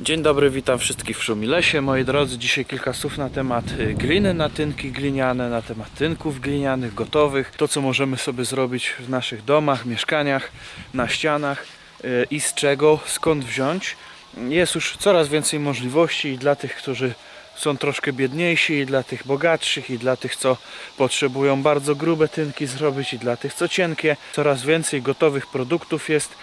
Dzień dobry, witam wszystkich w Szumilesie. Moi drodzy, dzisiaj kilka słów na temat y, gliny na tynki gliniane, na temat tynków glinianych, gotowych. To, co możemy sobie zrobić w naszych domach, mieszkaniach, na ścianach y, i z czego, skąd wziąć. Jest już coraz więcej możliwości i dla tych, którzy są troszkę biedniejsi, i dla tych bogatszych, i dla tych, co potrzebują bardzo grube tynki zrobić, i dla tych, co cienkie. Coraz więcej gotowych produktów jest.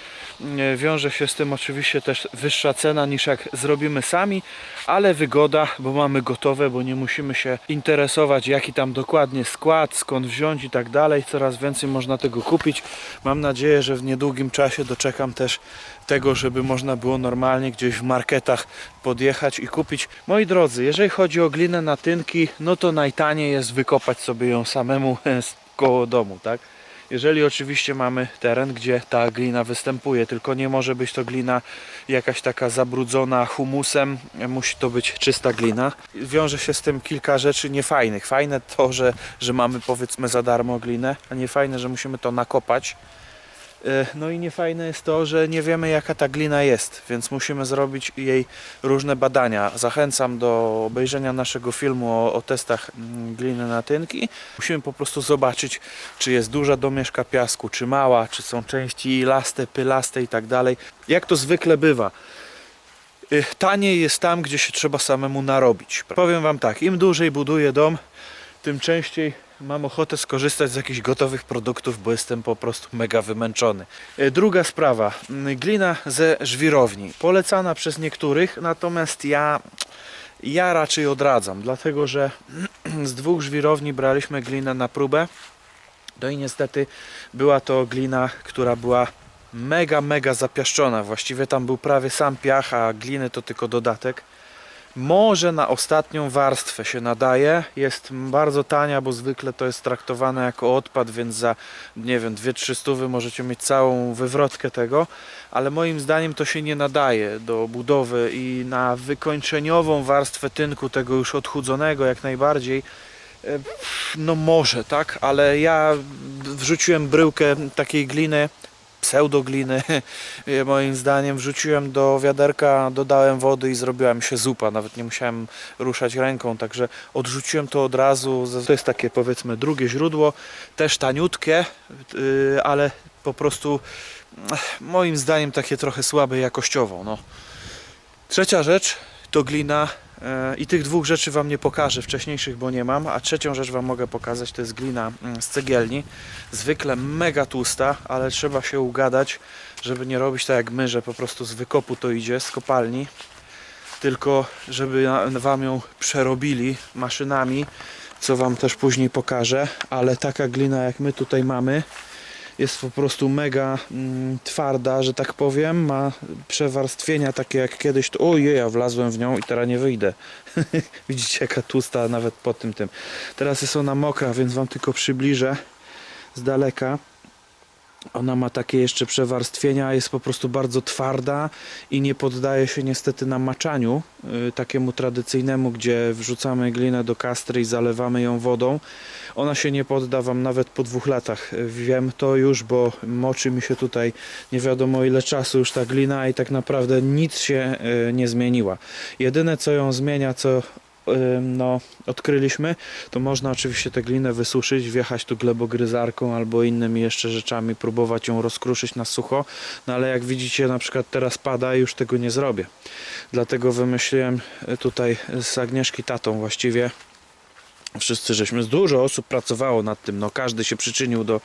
Nie Wiąże się z tym oczywiście też wyższa cena niż jak zrobimy sami, ale wygoda, bo mamy gotowe, bo nie musimy się interesować jaki tam dokładnie skład, skąd wziąć i tak dalej. Coraz więcej można tego kupić. Mam nadzieję, że w niedługim czasie doczekam też tego, żeby można było normalnie gdzieś w marketach podjechać i kupić. Moi drodzy, jeżeli chodzi o glinę na tynki, no to najtaniej jest wykopać sobie ją samemu koło domu, tak? Jeżeli oczywiście mamy teren, gdzie ta glina występuje, tylko nie może być to glina jakaś taka zabrudzona humusem, musi to być czysta glina. Wiąże się z tym kilka rzeczy niefajnych. Fajne to, że, że mamy powiedzmy za darmo glinę, a niefajne, że musimy to nakopać. E, No i niefajne jest to, że nie wiemy jaka ta glina jest, więc musimy zrobić jej różne badania. Zachęcam do obejrzenia naszego filmu o, o testach mm, gliny na tynki. Musimy po prostu zobaczyć, czy jest duża domieszka piasku, czy mała, czy są części laste, pylaste i tak dalej. Jak to zwykle bywa. y, Taniej jest tam, gdzie się trzeba samemu narobić. Powiem Wam tak, im dłużej buduję dom, tym częściej mam ochotę skorzystać z jakichś gotowych produktów, bo jestem po prostu mega wymęczony. E, Druga sprawa, mm, glina ze żwirowni. Polecana przez niektórych, natomiast ja, ja raczej odradzam, dlatego że z dwóch żwirowni braliśmy glinę na próbę. No i niestety była to glina, która była mega, mega zapiaszczona. Właściwie tam był prawie sam piach, a gliny to tylko dodatek. Może na ostatnią warstwę się nadaje. Jest bardzo tania, bo zwykle to jest traktowane jako odpad, więc za nie wiem, 2-3 stówy możecie mieć całą wywrotkę tego, ale moim zdaniem to się nie nadaje do budowy i na wykończeniową warstwę tynku tego już odchudzonego jak najbardziej. e, No może, tak, ale ja wrzuciłem bryłkę takiej gliny pseudogliny. Moim zdaniem wrzuciłem do wiaderka, dodałem wody i zrobiła mi się zupa, nawet nie musiałem ruszać ręką, także odrzuciłem to od razu, to jest takie powiedzmy drugie źródło, też taniutkie, yy, ale po prostu moim zdaniem takie trochę słabe jakościowo, no. Trzecia rzecz to glina i tych dwóch rzeczy Wam nie pokażę, wcześniejszych, bo nie mam, a trzecią rzecz Wam mogę pokazać, to jest glina mm, z cegielni, zwykle mega tłusta, ale trzeba się ugadać, żeby nie robić tak jak my, że po prostu z wykopu to idzie, z kopalni, tylko żeby Wam ją przerobili maszynami, co Wam też później pokażę, ale taka glina jak my tutaj mamy, jest po prostu mega mm, twarda, że tak powiem, ma przewarstwienia takie jak kiedyś, to ojej, ja wlazłem w nią i teraz nie wyjdę. Widzicie jaka tłusta nawet po tym tym. Teraz jest ona mokra, więc wam tylko przybliżę z daleka. Ona ma takie jeszcze przewarstwienia, jest po prostu bardzo twarda i nie poddaje się niestety namaczaniu y, takiemu tradycyjnemu, gdzie wrzucamy glinę do kastry i zalewamy ją wodą. Ona się nie podda Wam nawet po dwóch latach. Y, Wiem to już, bo moczy mi się tutaj nie wiadomo ile czasu już ta glina i tak naprawdę nic się y, nie zmieniła. Jedyne co ją zmienia, co no, odkryliśmy, to można oczywiście tę glinę wysuszyć, wjechać tu glebogryzarką albo innymi jeszcze rzeczami, próbować ją rozkruszyć na sucho, no ale jak widzicie na przykład teraz pada i już tego nie zrobię. Dlatego wymyśliłem y, tutaj z Agnieszki tatą właściwie wszyscy żeśmy, dużo osób pracowało nad tym, no każdy się przyczynił do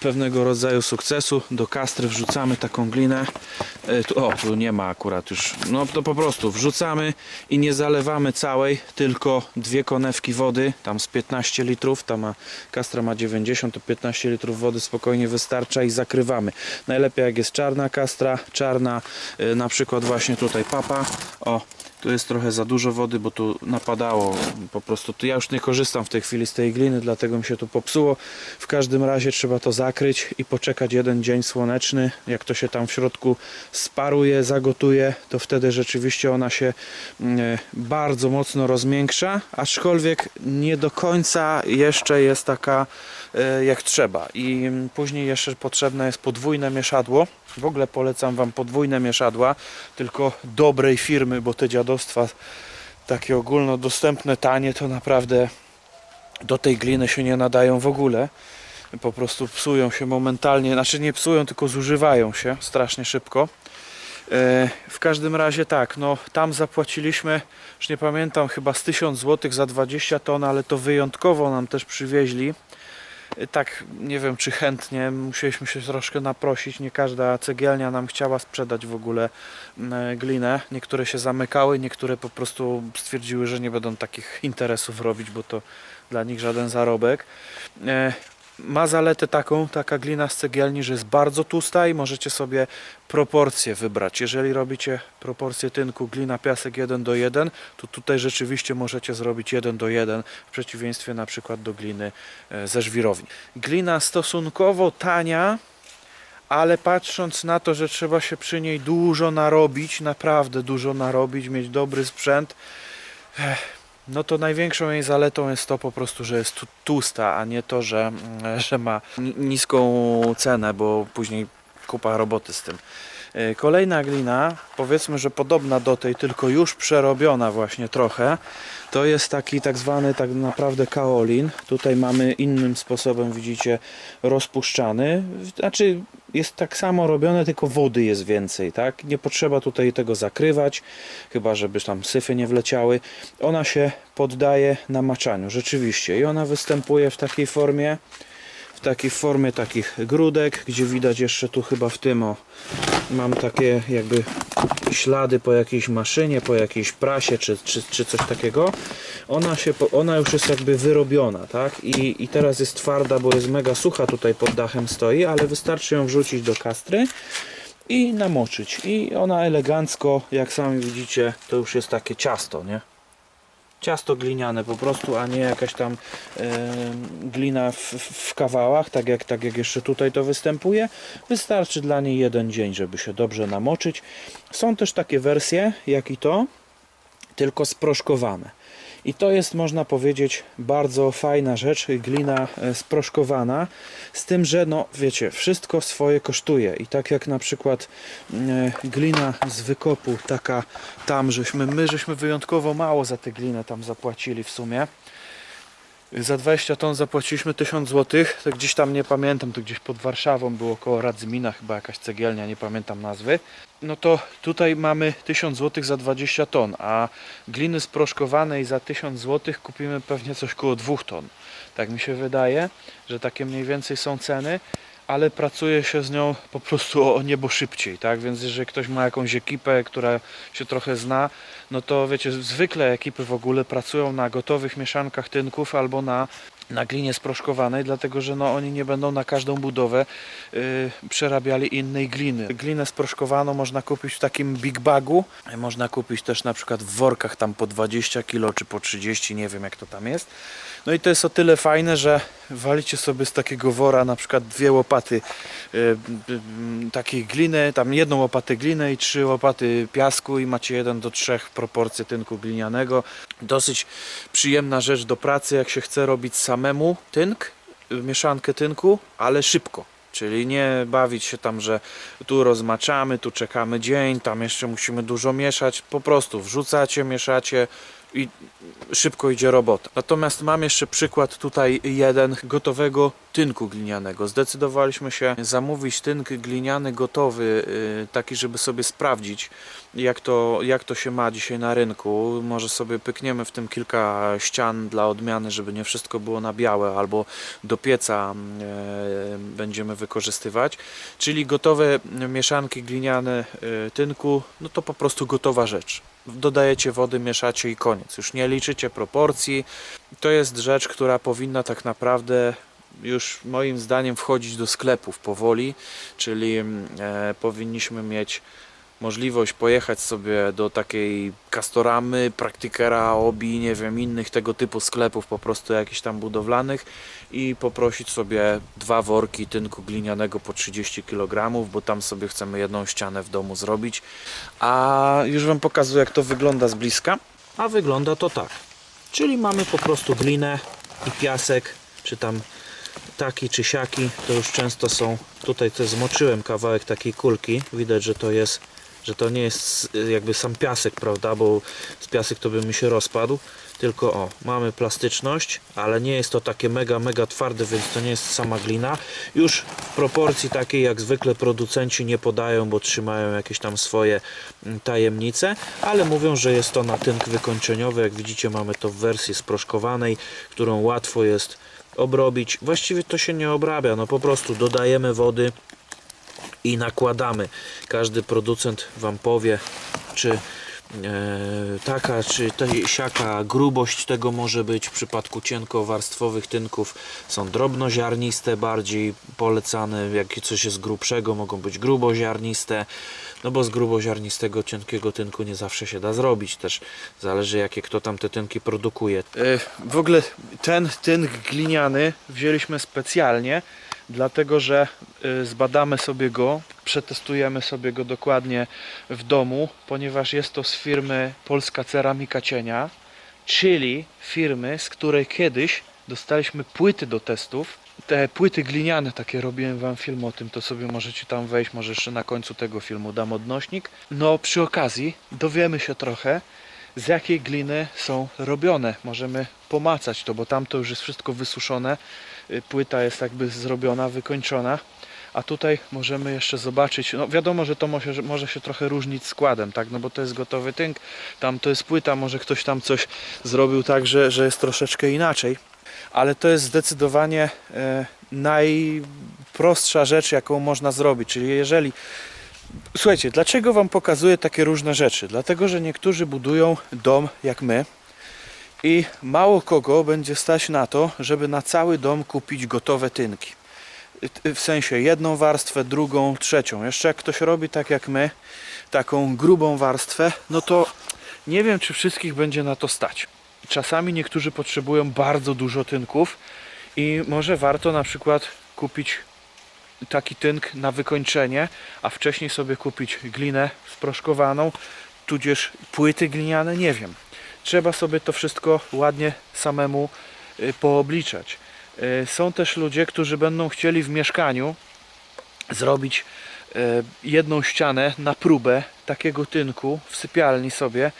pewnego rodzaju sukcesu. Do kastry wrzucamy taką glinę. E, o, tu nie ma akurat już. No to po prostu wrzucamy i nie zalewamy całej, tylko dwie konewki wody, tam z 15 litrów, ta ma, kastra ma 90, to 15 litrów wody spokojnie wystarcza i zakrywamy. Najlepiej jak jest czarna kastra, czarna, e, na przykład właśnie tutaj papa, o, Tu jest trochę za dużo wody, bo tu napadało po prostu. Tu ja już nie korzystam w tej chwili z tej gliny, dlatego mi się tu popsuło. W każdym razie trzeba to zakryć i poczekać jeden dzień słoneczny. Jak to się tam w środku sparuje, zagotuje, to wtedy rzeczywiście ona się mm, bardzo mocno rozmiększa, aczkolwiek nie do końca jeszcze jest taka e, jak trzeba. I mm, później jeszcze potrzebne jest podwójne mieszadło. W ogóle polecam Wam podwójne mieszadła, tylko dobrej firmy, bo te dziadostwa takie ogólnodostępne, tanie, to naprawdę do tej gliny się nie nadają w ogóle. Po prostu psują się momentalnie, znaczy nie psują, tylko zużywają się strasznie szybko. E, W każdym razie tak, no tam zapłaciliśmy, już nie pamiętam, chyba z 1000 zł za 20 ton, ale to wyjątkowo nam też przywieźli. E, Tak, nie wiem czy chętnie, musieliśmy się troszkę naprosić, nie każda cegielnia nam chciała sprzedać w ogóle m, e, glinę. Niektóre się zamykały, niektóre po prostu stwierdziły, że nie będą takich interesów robić, bo to dla nich żaden zarobek. E, ma zaletę taką, taka glina z cegielni, że jest bardzo tłusta i możecie sobie proporcje wybrać. Jeżeli robicie proporcję tynku glina piasek 1 do 1, to tutaj rzeczywiście możecie zrobić 1 do 1 w przeciwieństwie na przykład do gliny e, ze żwirowni. Glina stosunkowo tania, ale patrząc na to, że trzeba się przy niej dużo narobić, naprawdę dużo narobić, mieć dobry sprzęt, ech, no to największą jej zaletą jest to po prostu, że jest tu- tłusta, a nie to, że, mm, że ma ni- niską cenę, bo później kupa roboty z tym. E, Kolejna glina, powiedzmy, że podobna do tej, tylko już przerobiona właśnie trochę, to jest taki tak zwany tak naprawdę kaolin. Tutaj mamy innym sposobem, widzicie, rozpuszczany. Znaczy jest tak samo robione, tylko wody jest więcej, tak? Nie potrzeba tutaj tego zakrywać, chyba żeby tam syfy nie wleciały. Ona się poddaje namaczaniu, rzeczywiście. I ona występuje w takiej formie, w takiej formie takich grudek, gdzie widać jeszcze tu chyba w tym o, mam takie jakby ślady po jakiejś maszynie, po jakiejś prasie czy, czy, czy coś takiego. Ona, się, ona już jest jakby wyrobiona, tak? I, I teraz jest twarda, bo jest mega sucha tutaj pod dachem stoi, ale wystarczy ją wrzucić do kastry i namoczyć. I ona elegancko, jak sami widzicie, to już jest takie ciasto, nie? Ciasto gliniane po prostu, a nie jakaś tam glina w, w kawałach, tak jak, tak jak jeszcze tutaj to występuje. Wystarczy dla niej jeden dzień, żeby się dobrze namoczyć. Są też takie wersje, jak i to, tylko sproszkowane. I to jest, można powiedzieć, bardzo fajna rzecz, glina e, sproszkowana, z tym, że no wiecie, wszystko swoje kosztuje i tak jak na przykład e, glina z wykopu, taka tam, żeśmy, my żeśmy wyjątkowo mało za tę glinę tam zapłacili w sumie. Za 20 ton zapłaciliśmy 1000 zł, to gdzieś tam nie pamiętam, to gdzieś pod Warszawą było koło Radzymina, chyba jakaś cegielnia, nie pamiętam nazwy. No to tutaj mamy 1000 zł za 20 ton, a gliny sproszkowanej za 1000 zł kupimy pewnie coś koło 2 ton. Tak mi się wydaje, że takie mniej więcej są ceny, ale pracuje się z nią po prostu o niebo szybciej, tak? Więc jeżeli ktoś ma jakąś ekipę, która się trochę zna, no to wiecie, zwykle ekipy w ogóle pracują na gotowych mieszankach tynków albo na, na glinie sproszkowanej, dlatego że no, oni nie będą na każdą budowę y, przerabiali innej gliny. Glinę sproszkowaną można kupić w takim big bagu, można kupić też na przykład w workach tam po 20 kg czy po 30, nie wiem jak to tam jest. No i to jest o tyle fajne, że walicie sobie z takiego wora na przykład dwie łopaty y, takiej gliny, tam jedną łopatę gliny i trzy łopaty piasku i macie jeden do trzech proporcje tynku glinianego. Dosyć przyjemna rzecz do pracy, jak się chce robić samemu tynk, mieszankę tynku, ale szybko. Czyli nie bawić się tam, że tu rozmaczamy, tu czekamy dzień, tam jeszcze musimy dużo mieszać. Po prostu wrzucacie, mieszacie i szybko idzie robota. Natomiast mam jeszcze przykład tutaj jeden gotowego tynku glinianego. Zdecydowaliśmy się zamówić tynk gliniany gotowy, yy, taki żeby sobie sprawdzić jak to, jak to się ma dzisiaj na rynku. Może sobie pykniemy w tym kilka ścian dla odmiany, żeby nie wszystko było na białe albo do pieca yy, będziemy wykorzystywać. Czyli gotowe mieszanki gliniane yy, tynku, no to po prostu gotowa rzecz dodajecie wody, mieszacie i koniec. Już nie liczycie proporcji. To jest rzecz, która powinna tak naprawdę już moim zdaniem wchodzić do sklepów powoli, czyli mm, e, powinniśmy mieć możliwość pojechać sobie do takiej Castoramy, Praktykera, Obi, nie wiem, innych tego typu sklepów po prostu jakichś tam budowlanych i poprosić sobie dwa worki tynku glinianego po 30 kg, bo tam sobie chcemy jedną ścianę w domu zrobić. A już Wam pokazuję jak to wygląda z bliska. A wygląda to tak. Czyli mamy po prostu glinę i piasek, czy tam taki czy siaki, to już często są. Tutaj też zmoczyłem kawałek takiej kulki. Widać, że to jest, że to nie jest y, jakby sam piasek, prawda? Bo z piasek to by mi się rozpadł. Tylko o, mamy plastyczność, ale nie jest to takie mega, mega twarde, więc to nie jest sama glina. Już w proporcji takiej jak zwykle producenci nie podają, bo trzymają jakieś tam swoje mm, tajemnice, ale mówią, że jest to na tynk wykończeniowy. Jak widzicie, mamy to w wersji sproszkowanej, którą łatwo jest obrobić. Właściwie to się nie obrabia, no po prostu dodajemy wody i nakładamy. Każdy producent Wam powie, czy e, taka, czy ta, siaka grubość tego może być. W przypadku cienkowarstwowych tynków są drobnoziarniste bardziej polecane. Jak coś jest grubszego, mogą być gruboziarniste. No bo z gruboziarnistego, cienkiego tynku nie zawsze się da zrobić. Też zależy jakie kto tam te tynki produkuje. E, W ogóle ten tynk gliniany wzięliśmy specjalnie, dlatego że e, zbadamy sobie go, przetestujemy sobie go dokładnie w domu, ponieważ jest to z firmy Polska Ceramika Cienia, czyli firmy, z której kiedyś dostaliśmy płyty do testów. Te płyty gliniane, takie robiłem wam film o tym, to sobie możecie tam wejść, może jeszcze na końcu tego filmu dam odnośnik. No przy okazji dowiemy się trochę, z jakiej gliny są robione. Możemy pomacać to, bo tam to już jest wszystko wysuszone. Y, Płyta jest jakby zrobiona, wykończona. A tutaj możemy jeszcze zobaczyć, no wiadomo, że to może, że może się trochę różnić składem, tak, no bo to jest gotowy tynk, tam to jest płyta, może ktoś tam coś zrobił tak, że, że jest troszeczkę inaczej, ale to jest zdecydowanie e, najprostsza rzecz, jaką można zrobić, czyli jeżeli Słuchajcie, dlaczego Wam pokazuję takie różne rzeczy? Dlatego, że niektórzy budują dom jak my i mało kogo będzie stać na to, żeby na cały dom kupić gotowe tynki. Y- W sensie jedną warstwę, drugą, trzecią. Jeszcze jak ktoś robi tak jak my, taką grubą warstwę, no to nie wiem, czy wszystkich będzie na to stać. Czasami niektórzy potrzebują bardzo dużo tynków i może warto na przykład kupić taki tynk na wykończenie, a wcześniej sobie kupić glinę sproszkowaną, tudzież płyty gliniane, nie wiem. Trzeba sobie to wszystko ładnie samemu y, poobliczać. Y, Są też ludzie, którzy będą chcieli w mieszkaniu zrobić y, jedną ścianę na próbę takiego tynku w sypialni sobie,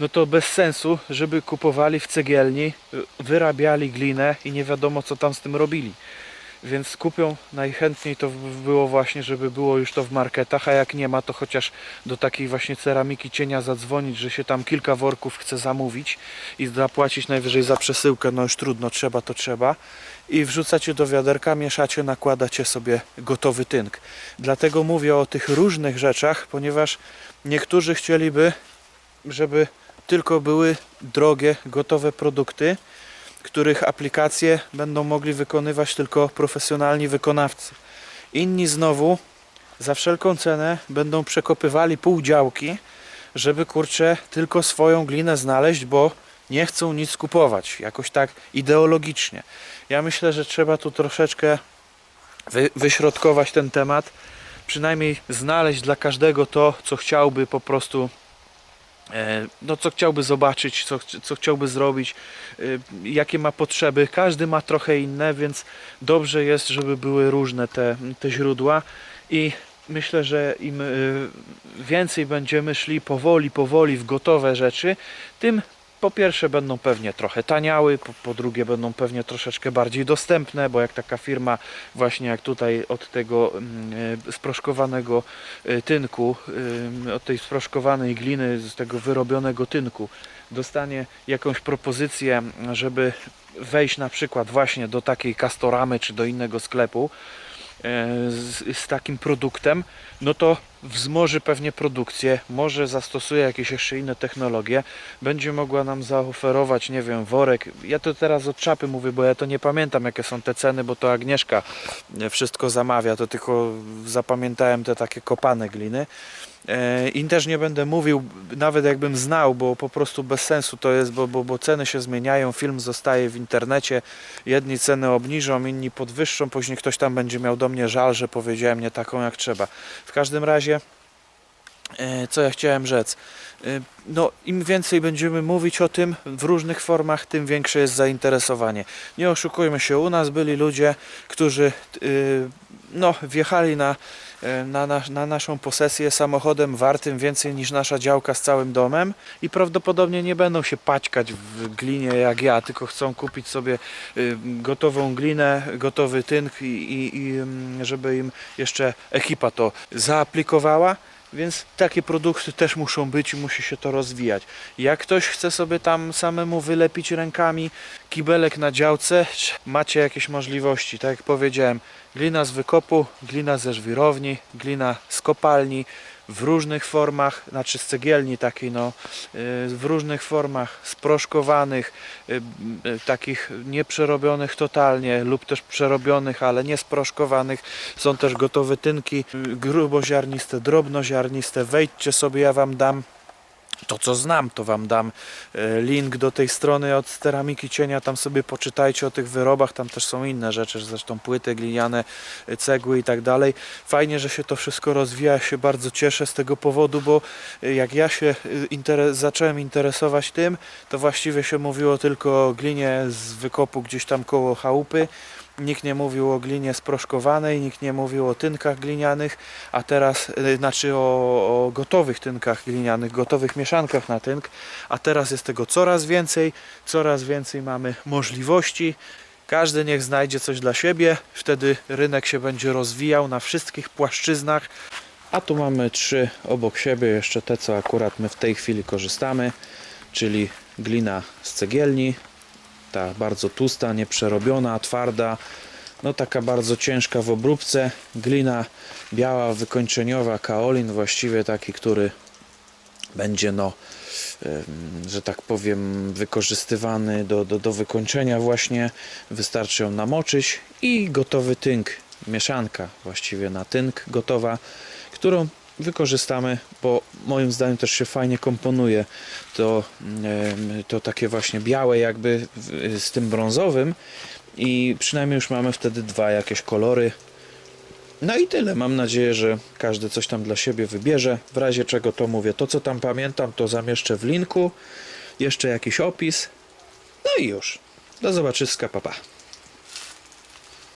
no to bez sensu, żeby kupowali w cegielni, wyrabiali glinę i nie wiadomo co tam z tym robili więc kupią najchętniej to by było właśnie, żeby było już to w marketach, a jak nie ma, to chociaż do takiej właśnie ceramiki cienia zadzwonić, że się tam kilka worków chce zamówić i zapłacić najwyżej za przesyłkę, no już trudno, trzeba to trzeba i wrzucacie do wiaderka, mieszacie, nakładacie sobie gotowy tynk. Dlatego mówię o tych różnych rzeczach, ponieważ niektórzy chcieliby, żeby tylko były drogie, gotowe produkty, których aplikacje będą mogli wykonywać tylko profesjonalni wykonawcy. Inni znowu za wszelką cenę będą przekopywali pół działki, żeby kurczę tylko swoją glinę znaleźć, bo nie chcą nic kupować, jakoś tak ideologicznie. Ja myślę, że trzeba tu troszeczkę wy, wyśrodkować ten temat, przynajmniej znaleźć dla każdego to, co chciałby po prostu no co chciałby zobaczyć, co, co chciałby zrobić, y, jakie ma potrzeby. Każdy ma trochę inne, więc dobrze jest, żeby były różne te, te źródła i myślę, że im y, więcej będziemy szli powoli, powoli w gotowe rzeczy, tym po pierwsze będą pewnie trochę taniały, po, po drugie będą pewnie troszeczkę bardziej dostępne, bo jak taka firma właśnie jak tutaj od tego y, sproszkowanego y, tynku, y, od tej sproszkowanej gliny, z tego wyrobionego tynku dostanie jakąś propozycję, żeby wejść na przykład właśnie do takiej kastoramy czy do innego sklepu e, z, z takim produktem, no to wzmoży pewnie produkcję, może zastosuje jakieś jeszcze inne technologie, będzie mogła nam zaoferować, nie wiem, worek. Ja to teraz od czapy mówię, bo ja to nie pamiętam jakie są te ceny, bo to Agnieszka e, wszystko zamawia, to tylko zapamiętałem te takie kopane gliny. E, I też nie będę mówił, nawet jakbym znał, bo po prostu bez sensu to jest, bo, bo, bo ceny się zmieniają, film zostaje w internecie, jedni ceny obniżą, inni podwyższą, później ktoś tam będzie miał do mnie żal, że powiedziałem nie taką jak trzeba. W każdym razie, e, co ja chciałem rzec, E, no im więcej będziemy mówić o tym w różnych formach, tym większe jest zainteresowanie. Nie oszukujmy się, u nas byli ludzie, którzy y, no, wjechali na, e, na, na, na naszą posesję samochodem wartym więcej niż nasza działka z całym domem i prawdopodobnie nie będą się paćkać w glinie jak ja, tylko chcą kupić sobie y, gotową glinę, gotowy tynk i, i, i mm, żeby im jeszcze ekipa to zaaplikowała. Więc takie produkty też muszą być i musi się to rozwijać. Jak ktoś chce sobie tam samemu wylepić rękami kibelek na działce, macie jakieś możliwości. Tak jak powiedziałem, glina z wykopu, glina ze żwirowni, glina z kopalni w różnych formach, znaczy z cegielni takiej no, y, w różnych formach sproszkowanych, y, y, takich nieprzerobionych totalnie lub też przerobionych, ale nie sproszkowanych. Są też gotowe tynki gruboziarniste, drobnoziarniste. Wejdźcie sobie, ja Wam dam to co znam, to Wam dam e, link do tej strony od Ceramiki Cienia, tam sobie poczytajcie o tych wyrobach, tam też są inne rzeczy, zresztą płyty gliniane, e, cegły i tak dalej. Fajnie, że się to wszystko rozwija, ja się bardzo cieszę z tego powodu, bo e, jak ja się e, intere zacząłem interesować tym, to właściwie się mówiło tylko o glinie z wykopu gdzieś tam koło chałupy, Nikt nie mówił o glinie sproszkowanej, nikt nie mówił o tynkach glinianych, a teraz, y, znaczy o, o gotowych tynkach glinianych, gotowych mieszankach na tynk, a teraz jest tego coraz więcej, coraz więcej mamy możliwości. Każdy niech znajdzie coś dla siebie, wtedy rynek się będzie rozwijał na wszystkich płaszczyznach. A tu mamy trzy obok siebie, jeszcze te co akurat my w tej chwili korzystamy, czyli glina z cegielni, ta bardzo tłusta, nieprzerobiona, twarda, no taka bardzo ciężka w obróbce, glina biała, wykończeniowa, kaolin właściwie taki, który będzie no, że tak powiem, wykorzystywany do, do, do wykończenia właśnie, wystarczy ją namoczyć i gotowy tynk, mieszanka właściwie na tynk gotowa, którą wykorzystamy, bo moim zdaniem też się fajnie komponuje to, to takie właśnie białe jakby z tym brązowym i przynajmniej już mamy wtedy dwa jakieś kolory. No i tyle. Mam nadzieję, że każdy coś tam dla siebie wybierze. W razie czego to mówię, to co tam pamiętam, to zamieszczę w linku. Jeszcze jakiś opis. No i już. Do zobaczyska, papa. Pa.